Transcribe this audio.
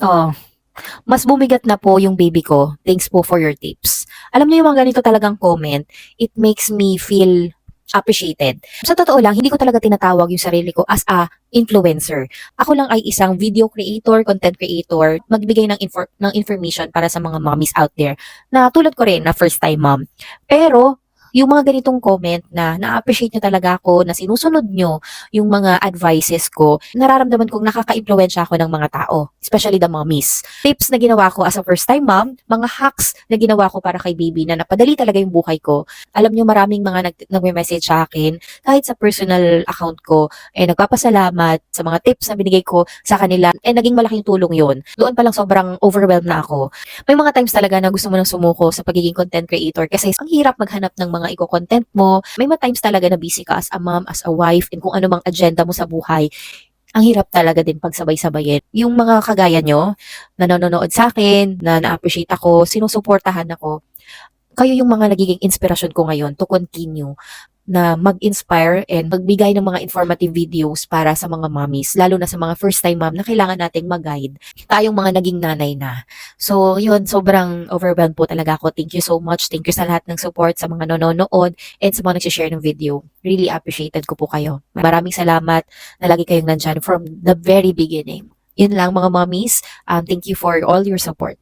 Oh, mas bumigat na po yung baby ko. Thanks po for your tips. Alam niyo yung mga ganito talagang comment, it makes me feel appreciated. Sa totoo lang, hindi ko talaga tinatawag yung sarili ko as a influencer. Ako lang ay isang video creator, content creator, magbigay ng, infor- ng information para sa mga mommies out there na tulad ko rin na first time mom. Pero, yung mga ganitong comment na na-appreciate nyo talaga ako, na sinusunod nyo yung mga advices ko, nararamdaman kong nakaka-impluensya ako ng mga tao, especially the mommies. Tips na ginawa ko as a first time mom, mga hacks na ginawa ko para kay baby na napadali talaga yung buhay ko. Alam nyo, maraming mga nag nagme-message sa akin, kahit sa personal account ko, eh nagpapasalamat sa mga tips na binigay ko sa kanila, eh naging malaking tulong yon. Doon pa lang sobrang overwhelmed na ako. May mga times talaga na gusto mo nang sumuko sa pagiging content creator kasi ang hirap maghanap ng mga iko-content mo. May mga times talaga na busy ka as a mom, as a wife, and kung ano mang agenda mo sa buhay. Ang hirap talaga din pagsabay-sabayin. Yung mga kagaya nyo, na nanonood sa akin, na na-appreciate ako, sinusuportahan ako, kayo yung mga nagiging inspirasyon ko ngayon to continue na mag-inspire and magbigay ng mga informative videos para sa mga mommies, lalo na sa mga first time mom na kailangan nating mag-guide. Tayong mga naging nanay na. So, yun, sobrang overwhelmed po talaga ako. Thank you so much. Thank you sa lahat ng support sa mga nanonood and sa mga nagsishare ng video. Really appreciated ko po kayo. Maraming salamat na lagi kayong nandyan from the very beginning. Yun lang mga mommies. Um, thank you for all your support.